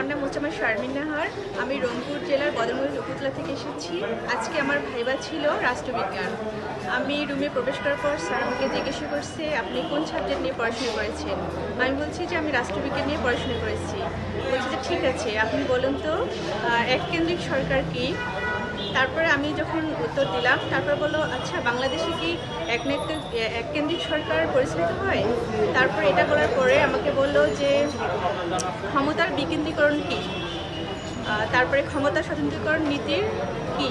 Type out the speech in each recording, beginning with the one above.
আমার নাম হচ্ছে আমার শারমিন নাহার। আমি রংপুর জেলার বদরমুল উপজেলা থেকে এসেছি। আজকে আমার ভাইবা ছিল রাষ্ট্রবিজ্ঞান। আমি রুমে প্রবেশ করার পর স্যার আমাকে জিজ্ঞাসা করছে, আপনি কোন সাবজেক্ট নিয়ে পড়াশোনা করেছেন? আমি বলছি যে, আমি রাষ্ট্রবিজ্ঞান নিয়ে পড়াশোনা করেছি। বলছি যে, ঠিক আছে, আপনি বলুন তো এককেন্দ্রিক সরকার কি? তারপরে আমি যখন উত্তর দিলাম, তারপর বলল আচ্ছা বাংলাদেশে কি এক এক কেন্দ্রিক সরকার পরিচালিত হয়? তারপর এটা বলার পরে আমাকে বলল যে ক্ষমতার বিকেন্দ্রীকরণ কি? তারপরে ক্ষমতা স্বতন্ত্রীকরণ নীতির কি?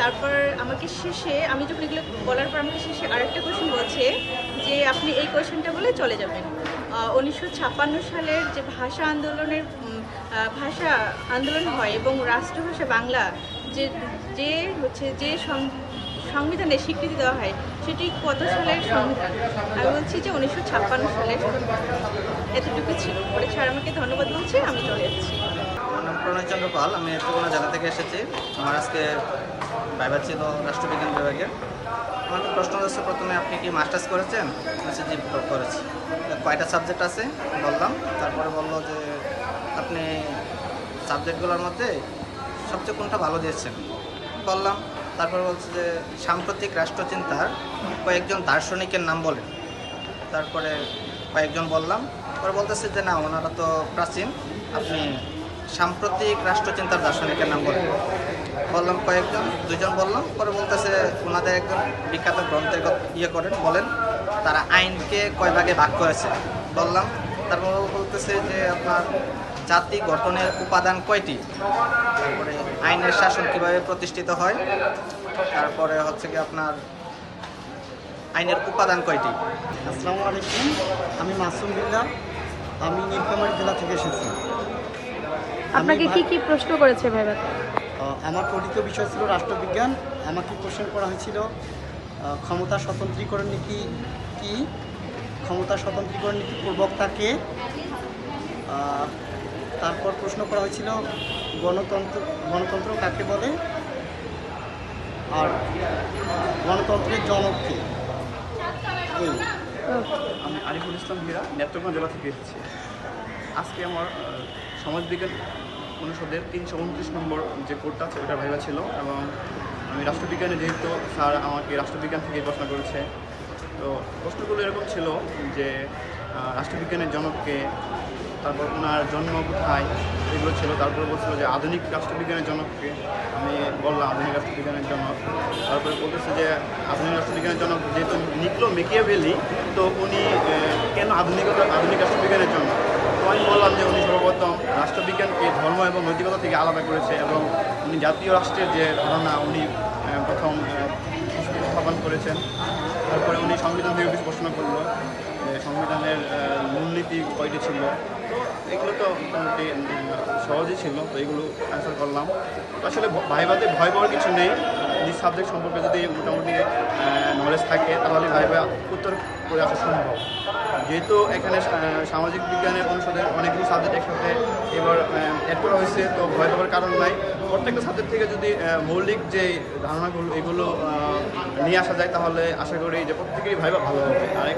তারপর আমাকে শেষে, আমি যখন এগুলো বলার পর আমাকে শেষে আরেকটা কোয়েশ্চেন বলছে যে, আপনি এই কোয়েশ্চেনটা বলে চলে যাবেন। উনিশশো ছাপ্পান্ন সালের যে ভাষা আন্দোলনের ভাষা আন্দোলন হয় এবং রাষ্ট্রভাষা বাংলা যে যে হচ্ছে যে সংবিধানে স্বীকৃতি দেওয়া হয়, সেটি কত সালের সংবিধান? আমি বলছি যে উনিশশো ছাপ্পান্ন সালের এতটুকু ছিল। বলে স্যার আমাকে ধন্যবাদ বলছে, আমি চলে যাচ্ছি। আমার নাম প্রণয় চন্দ্র পাল, আমি নেত্রকোনা জেলা থেকে এসেছি। আমার আজকে ভাইবা ছিল রাষ্ট্রবিজ্ঞান বিভাগের আমাকে প্রশ্ন হচ্ছে প্রথমে আপনি কি মাস্টার্স করেছেন? বলছি জি করেছি। কয়টা সাবজেক্ট আছে? বললাম। তারপরে বলল যে আপনি সাবজেক্টগুলোর মধ্যে সবচেয়ে কোনটা ভালো দিয়েছেন? বললাম তারপর বলছে যে সাম্প্রতিক রাষ্ট্রচিন্তার কয়েকজন দার্শনিকের নাম বলেন তারপরে কয়েকজন বললাম পরে বলতেছে যে না, ওনারা তো প্রাচীন, আপনি সাম্প্রতিক রাষ্ট্রচিন্তার দার্শনিকের নাম বলেন। বললাম কয়েকজন দুজন বললাম, পরে বলতেছে ওনাদের একজন বিখ্যাত গ্রন্থের ইয়ে করেন, বলেন, তারা আইনকে কয় ভাগে ভাগ করেছে? বললাম, তারপর বলতেছে যে আপনার জাতি গঠনের উপাদান কয়টি? তারপরে আইনের শাসন কীভাবে প্রতিষ্ঠিত হয়? তারপরে হচ্ছে কি আপনার আইনের উপাদান কয়টি? আসসালামু আলাইকুম আমি মাসুম বিল্লাহ আমি নীলফামারী জেলা থেকে এসেছি। আপনাকে কি কি প্রশ্ন করেছে ভাইবাতে আহ, আমার পঠিত বিষয় ছিল রাষ্ট্রবিজ্ঞান। আমাকে কোশ্চেন করা হয়েছিল ক্ষমতা স্বতন্ত্রীকরণ নীতি কি? ক্ষমতা স্বতন্ত্রীকরণ নীতি প্রবক্তাকে তারপর প্রশ্ন করা হয়েছিল, গণতন্ত্র গণতন্ত্র কাকে বলে? আর গণতন্ত্রের জনককে আমি আরিফুল ইসলাম হীরা নেত্রকোনা জেলা থেকে এসেছি। আজকে আমার সমাজবিজ্ঞান অনুষদের তিনশো উনত্রিশ নম্বর যে কোডটা আছে, ওটা ভাইবা ছিল এবং আমি রাষ্ট্রবিজ্ঞানে যেহেতু স্যার আমাকে রাষ্ট্রবিজ্ঞান থেকে প্রশ্ন করেছে, তো প্রশ্নগুলো এরকম ছিল যে রাষ্ট্রবিজ্ঞানের জনককে তারপর ওনার জন্ম কোথায়, এগুলো ছিল। তারপরে বলছিল যে আধুনিক রাষ্ট্রবিজ্ঞানের জনককে আমি বললাম, আধুনিক রাষ্ট্রবিজ্ঞানের জনক তারপরে বলতেছে যে আধুনিক রাষ্ট্রবিজ্ঞানের জনক যেহেতু নিকলো মেকিয়াভেলি, তো উনি কেন আধুনিকতা আধুনিক রাষ্ট্রবিজ্ঞানের জন্য তো আমি বললাম যে উনি সর্বপ্রথম রাষ্ট্রবিজ্ঞানকে ধর্ম এবং নৈতিকতা থেকে আলাদা করেছে এবং উনি জাতীয় রাষ্ট্রের যে ধারণা, উনি প্রথম স্থাপন করেছেন। তারপরে উনি সংবিধান থেকে কিছু প্রশ্ন করল। সংবিধানের মূলনীতি কয়টি ছিল? তো এগুলো তো মোটামুটি সহজই ছিল, তো এগুলো অ্যান্সার করলাম। আসলে ভাইবাতে ভয় পাওয়ার কিছু নেই। নিজ সাবজেক্ট সম্পর্কে যদি মোটামুটি নলেজ থাকে, তাহলে ভাইভা উত্তর করে আসা সম্ভব। যেহেতু এখানে সামাজিক বিজ্ঞানের অনুষদের অনেকগুলো সাবজেক্ট একসাথে এবার অ্যাড করা হয়েছে, তো ভয় পাওয়ার কারণ নাই। প্রত্যেকটা সাবজেক্ট থেকে যদি মৌলিক যে ধারণাগুলো, এগুলো নিয়ে আসা যায়, তাহলে আশা করি যে প্রত্যেকেরই ভাইবা ভালো হবে। আর